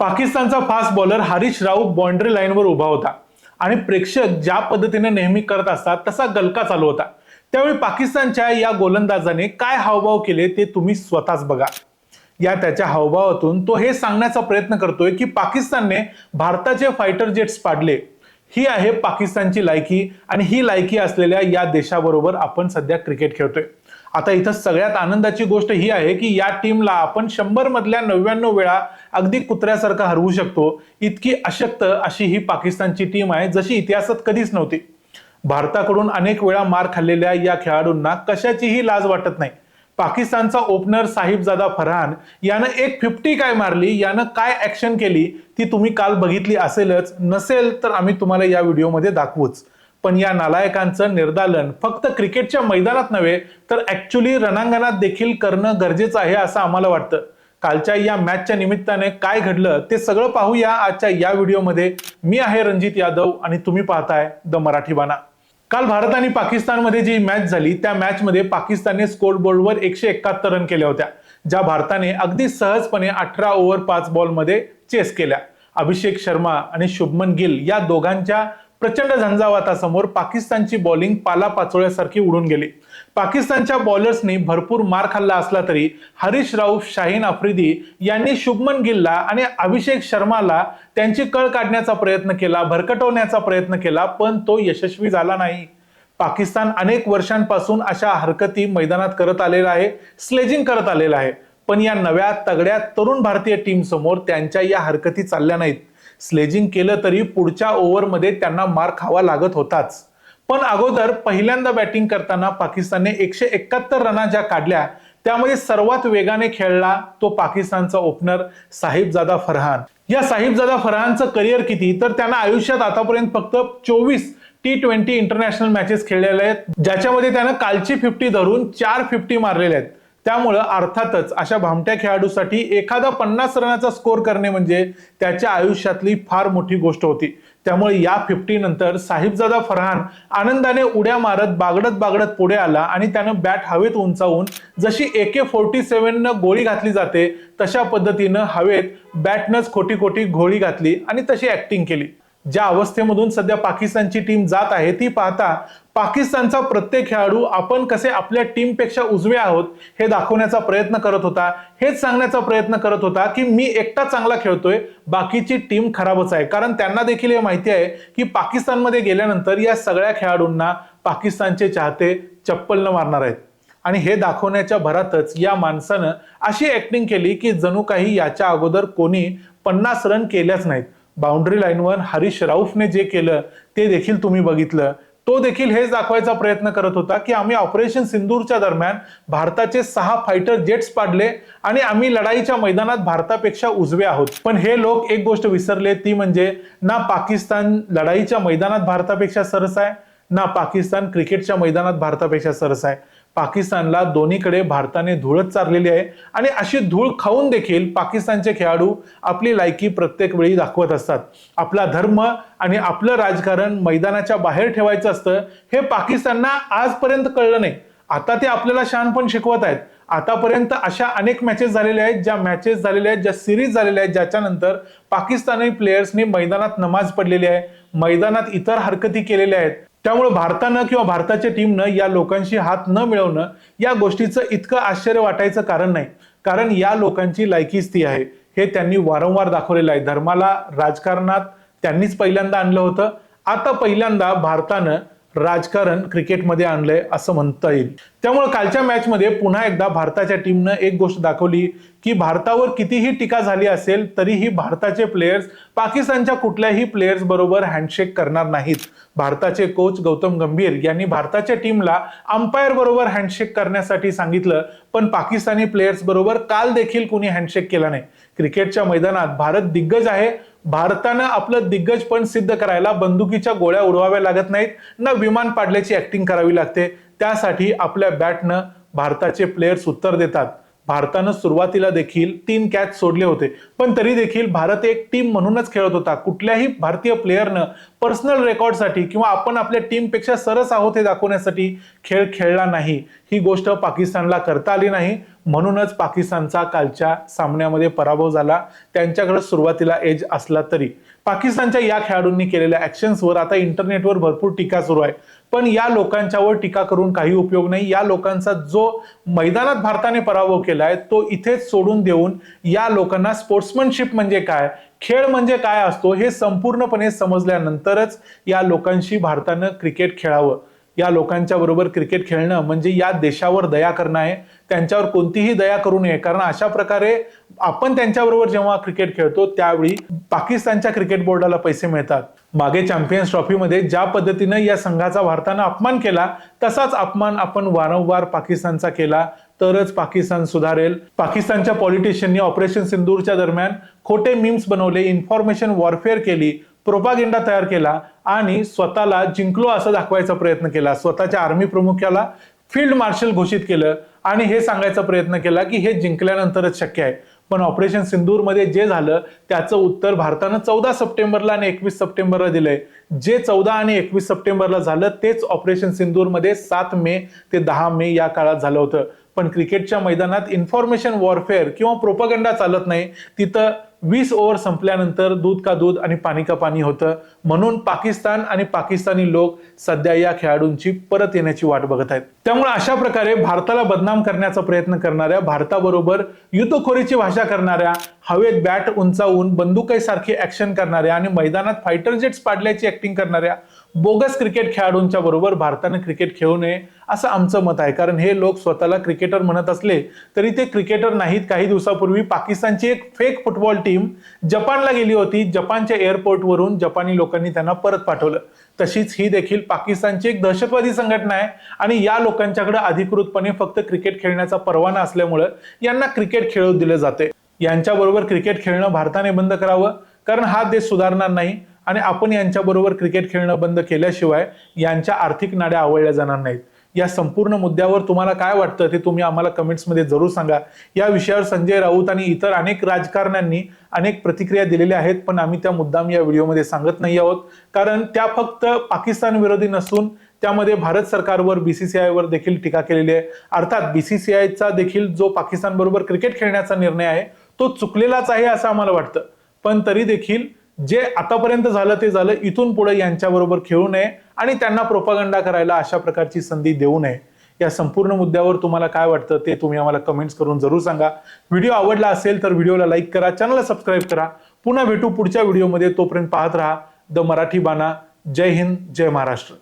पाकिस्तानचा fast bowler Harish Raut boundary लाईनवर उभा होता. आणि प्रेक्षक ज्या पद्धतीने नेहमी करत असतात तसा गलका चालू होता. त्यावेळी पाकिस्तानच्या या गोलंदाजाने काय हावभाव केले ते तुम्ही स्वतःच बघा. या त्याच्या हावभावातून तो हे सांगण्याचा प्रयत्न करतोय की पाकिस्तानने भारताचे फायटर जेट्स पाडले. ही आहे पाकिस्तानची लायकी आणि ही लायकी असलेल्या या देशाबरोबर आपण सध्या क्रिकेट खेळतोय. आता इथं सगळ्यात आनंदाची गोष्ट ही आहे की या टीमला आपण शंभर मधल्या नव्याण्णव वेळा अगदी कुत्र्यासारखं हरवू शकतो. इतकी अशक्त अशी ही पाकिस्तानची टीम आहे जशी इतिहासात कधीच नव्हती. भारताकडून अनेक वेळा मार खाल्लेल्या या खेळाडूंना कशाचीही लाज वाटत नाही. पाकिस्तानचा ओपनर साहिबजादा फरहान यानं एक फिफ्टी काय मारली यानं काय ऍक्शन केली ती तुम्ही काल बघितली असेलच. नसेल तर आम्ही तुम्हाला या व्हिडिओमध्ये दाखवूच. पण या नालायकांचं निर्दालन फक्त क्रिकेटच्या मैदानात नव्हे तर ऍक्च्युली रणांगणात देखील करणं गरजेचं आहे असं आम्हाला वाटतं. कालच्या या मॅचच्या निमित्ताने काय घडलं ते सगळं पाहूया. आजच्या या व्हिडिओमध्ये मी आहे रणजित यादव आणि तुम्ही पाहताय द मराठी बाणा. काल भारत आणि पाकिस्तानमध्ये जी मॅच झाली त्या मॅचमध्ये पाकिस्तानने स्कोर बोर्डवर एकशे एकाहत्तर रन केल्या होत्या ज्या भारताने अगदी सहजपणे अठरा ओव्हर पाच बॉलमध्ये चेस केल्या. अभिषेक शर्मा आणि शुभमन गिल या दोघांच्या प्रचंड झंझावातासमोर पाकिस्तानची बॉलिंग पालापाचोळ्यासारखी उडून गेली. पाकिस्तानच्या बॉलर्सनी भरपूर मार खाल्ला असला तरी हरीश राऊफ शाहीन आफ्रिदी यांनी शुभमन गिलला आणि अभिषेक शर्माला त्यांची कळ काढण्याचा प्रयत्न केला भरकटवण्याचा प्रयत्न केला पण तो यशस्वी झाला नाही. पाकिस्तान अनेक वर्षांपासून अशा हरकती मैदानात करत आलेला आहे स्लेजिंग करत आलेला आहे. पण या नव्या तगड्या तरुण भारतीय टीमसमोर त्यांच्या या हरकती चालल्या नाहीत. स्लेजिंग केलं तरी पुढच्या ओव्हरमध्ये त्यांना मार खावा लागत होताच. पण अगोदर पहिल्यांदा बॅटिंग करताना पाकिस्तानने एकशे एकाहत्तर रना ज्या काढल्या त्यामध्ये सर्वात वेगाने खेळला तो पाकिस्तानचा ओपनर साहिबजादा फरहान. या साहिबजादा फरहानचं करिअर किती? तर त्यांना आयुष्यात आतापर्यंत फक्त चोवीस टी ट्वेंटी इंटरनॅशनल मॅचेस खेळलेले आहेत ज्याच्यामध्ये त्यानं कालची फिफ्टी धरून चार फिफ्टी मारलेल्या आहेत. त्यामुळं अर्थातच अशा भामट्या खेळाडूसाठी एखादा पन्नास रनाचा स्कोर करणे म्हणजे त्याच्या आयुष्यातली फार मोठी गोष्ट होती. त्यामुळे या फिफ्टी नंतर साहिबजादा फरहान आनंदाने उड्या मारत बागडत बागडत पुढे आला आणि त्यानं बॅट हवेत उंचावून जशी ए के फोर्टी सेव्हननं गोळी घातली जाते तशा पद्धतीनं हवेत बॅटनंच खोटी खोटी गोळी घातली आणि तशी ऍक्टिंग केली. ज्या अवस्थेमधून सध्या पाकिस्तानची टीम जात आहे ती पाहता पाकिस्तानचा प्रत्येक खेळाडू आपण कसे आपल्या टीमपेक्षा उजवे आहोत हे दाखवण्याचा प्रयत्न करत होता. हेच सांगण्याचा प्रयत्न करत होता की मी एकटा चांगला खेळतोय बाकीची टीम खराबच आहे. कारण त्यांना देखील हे माहिती आहे की पाकिस्तानमध्ये गेल्यानंतर या सगळ्या खेळाडूंना पाकिस्तानचे चाहते चप्पल न मारणार आहेत. आणि हे दाखवण्याच्या भरातच या माणसानं अशी ऍक्टिंग केली की जणू काही याच्या अगोदर कोणी पन्नास रन केल्याच नाहीत. बाउंड्री लाईनवर हरीश राऊफने जे केलं ते देखील तुम्ही बघितलं. तो देखील हेच दाखवायचा प्रयत्न करत होता की आम्ही ऑपरेशन सिंदूरच्या दरम्यान भारताचे सहा फायटर जेट्स पाडले आणि आम्ही लढाईच्या मैदानात भारतापेक्षा उजवे आहोत. पण हे लोक एक गोष्ट विसरले ती म्हणजे ना पाकिस्तान लढाईच्या मैदानात भारतापेक्षा सरस आहे ना पाकिस्तान क्रिकेटच्या मैदानात भारतापेक्षा सरस आहे. पाकिस्तानला दोन्हीकडे भारताने धूळच चारलेली आहे. आणि अशी धूळ खाऊन देखील पाकिस्तानचे खेळाडू आपली लायकी प्रत्येक वेळी दाखवत असतात. आपला धर्म आणि आपलं राजकारण मैदानाच्या बाहेर ठेवायचं असतं हे पाकिस्तानना आजपर्यंत कळलं नाही. आता ते आपल्याला शान पण शिकवत आहेत. आतापर्यंत अशा अनेक मॅचेस झालेल्या आहेत ज्या मॅचेस झालेल्या आहेत ज्या सिरीज झालेल्या आहेत ज्याच्यानंतर पाकिस्तानी प्लेयर्सनी मैदानात नमाज पडलेली आहे. मैदानात इतर हरकती केलेल्या आहेत. त्यामुळे भारतानं किंवा भारताच्या टीमनं या लोकांशी हात न मिळवणं या गोष्टीचं इतकं आश्चर्य वाटायचं कारण नाही. कारण या लोकांची लायकीच ती आहे. हे त्यांनी वारंवार दाखवलेलं आहे. धर्माला राजकारणात त्यांनीच पहिल्यांदा आणलं होतं. आता पहिल्यांदा भारतानं राजकारण क्रिकेटमध्ये आणलंय असं म्हणता येईल. त्यामुळे कालच्या मॅचमध्ये पुन्हा एकदा भारताच्या टीमनं एक गोष्ट दाखवली की भारतावर कितीही टीका झाली असेल तरीही भारताचे प्लेयर्स पाकिस्तानच्या कुठल्याही प्लेयर्स बरोबर हँडशेक करणार नाहीत. भारताचे कोच गौतम गंभीर यांनी भारताच्या टीमला अंपायर बरोबर हँडशेक करण्यासाठी सांगितलं पण पाकिस्तानी प्लेयर्स बरोबर काल देखील कुणी हँडशेक केला नाही. क्रिकेटच्या मैदानात भारत दिग्गज आहे. भारतानं आपलं दिग्गज पण सिद्ध करायला बंदुकीच्या गोळ्या उडवाव्या लागत नाहीत. ना विमान पाडल्याची ऍक्टिंग करावी लागते. त्यासाठी आपल्या बॅटनं भारताचे प्लेयर्स उत्तर देतात. भारतानं सुरुवातीला देखील तीन कॅच सोडले होते. पण तरी देखील भारत एक टीम म्हणूनच खेळत होता. कुठल्याही भारतीय प्लेयरनं पर्सनल रेकॉर्डसाठी किंवा आपण आपल्या टीमपेक्षा सरस आहोत हे दाखवण्यासाठी खेळ खेळला नाही. ही गोष्ट पाकिस्तानला करता आली नाही. म्हणूनच पाकिस्तानचा कालच्या सामन्यामध्ये पराभव झाला. त्यांच्याकडे सुरुवातीला एज असला तरी. पाकिस्तानच्या या खेळाडूंनी केलेल्या ॲक्शन्सवर आता इंटरनेटवर भरपूर टीका सुरू आहे. पण या लोकांच्यावर टीका करून काही उपयोग नाही. या लोकांचा जो मैदानात भारताने पराभव केलाय तो इथेच सोडून देऊन या लोकांना स्पोर्ट्समनशिप म्हणजे काय खेळ म्हणजे काय असतो हे संपूर्णपणे समजल्यानंतरच या लोकांशी भारतानं क्रिकेट खेळावं. या लोकांच्या बरोबर क्रिकेट खेळणं म्हणजे या देशावर दया करणं आहे त्यांच्यावर कोणतीही दया करू नये. कारण अशा प्रकारे आपण त्यांच्याबरोबर जेव्हा क्रिकेट खेळतो त्यावेळी पाकिस्तानच्या क्रिकेट बोर्डाला पैसे मिळतात. मागे चॅम्पियन्स ट्रॉफीमध्ये ज्या पद्धतीनं या संघाचा भारतानं अपमान केला तसाच अपमान आपण वारंवार पाकिस्तानचा केला. तरच पाकिस्तान सुधारेल. पाकिस्तानच्या पॉलिटिशियननी ऑपरेशन सिंदूरच्या दरम्यान खोटे मीम्स बनवले इन्फॉर्मेशन वॉरफेअर केली. प्रोपागेंडा तयार केला आणि स्वतःला जिंकलो असं दाखवायचा प्रयत्न केला. स्वतःच्या आर्मी प्रमुखाला फील्ड मार्शल घोषित केलं आणि हे सांगायचा प्रयत्न केला की हे जिंकल्यानंतरच शक्य आहे. पण ऑपरेशन सिंदूरमध्ये जे झालं त्याचं उत्तर भारतानं चौदा सप्टेंबरला आणि एकवीस सप्टेंबरला दिलंय. जे चौदा आणि एकवीस सप्टेंबरला झालं तेच ऑपरेशन सिंदूरमध्ये सात मे ते दहा मे या काळात झालं होतं. पण क्रिकेटच्या मैदानात इन्फॉर्मेशन वॉरफेअर किंवा प्रोपगंडा चालत नाही तिथं वीस ओव्हर संपल्यानंतर दूध का दूध आणि पाणी का पाणी होतं. म्हणून पाकिस्तान आणि पाकिस्तानी लोक सध्या या खेळाडूंची परत येण्याची वाट बघत आहेत. त्यामुळे अशा प्रकारे भारताला बदनाम करण्याचा प्रयत्न करणाऱ्या भारताबरोबर युद्धखोरीची भाषा करणाऱ्या हवेत बॅट उंचावून बंदुकाईसारखी ऍक्शन करणाऱ्या आणि मैदानात फायटर जेट्स पाडल्याची ऍक्टिंग करणाऱ्या बोगस क्रिकेट खेळाडूंच्या बरोबर भारतानं क्रिकेट खेळू नये. असं आमचं मत आहे. कारण हे लोक स्वतःला क्रिकेटर म्हणत असले तरी ते क्रिकेटर नाहीत. काही दिवसापूर्वी पाकिस्तानची एक फेक फुटबॉल टीम जपानला गेली होती. जपानच्या एअरपोर्टवरून जपानी लोकांनी त्यांना परत पाठवलं. तशीच ही देखील पाकिस्तानची एक दहशतवादी संघटना आहे. आणि या लोकांच्याकडे अधिकृतपणे फक्त क्रिकेट खेळण्याचा परवाना असल्यामुळं यांना क्रिकेट खेळू दिलं जाते. यांच्याबरोबर क्रिकेट खेळणं भारताने बंद करावं. कारण हा देश सुधारणार नाही. आणि आपण यांच्याबरोबर क्रिकेट खेळणं बंद केल्याशिवाय यांच्या आर्थिक नाड्या आवळल्या जाणार नाहीत. या संपूर्ण मुद्द्यावर तुम्हाला काय वाटतं ते तुम्ही आम्हाला कमेंट्समध्ये जरूर सांगा. या विषयावर संजय राऊत आणि इतर अनेक राजकारण्यांनी अनेक प्रतिक्रिया दिलेल्या आहेत पण आम्ही त्या मुद्दाम या व्हिडिओमध्ये सांगत नाही आहोत. कारण त्या फक्त पाकिस्तान विरोधी नसून त्यामध्ये भारत सरकारवर बीसीसीआयवर देखील टीका केलेली आहे. अर्थात बीसीसीआयचा देखील जो पाकिस्तान बरोबर क्रिकेट खेळण्याचा निर्णय आहे तो चुकलेलाच आहे असं आम्हाला वाटतं. पण तरी देखील जे आतापर्यंत झालं ते झालं इथून पुढे यांच्याबरोबर खेळू नये आणि त्यांना प्रोपागंडा करायला अशा प्रकारची संधी देऊ नये. या संपूर्ण मुद्द्यावर तुम्हाला काय वाटतं ते तुम्ही आम्हाला कमेंट्स करून जरूर सांगा. व्हिडिओ आवडला असेल तर व्हिडिओला लाईक करा चॅनलला सबस्क्राईब करा. पुन्हा भेटू पुढच्या व्हिडिओमध्ये तोपर्यंत पाहत राहा. द मराठी बाणा. जय हिंद जय महाराष्ट्र.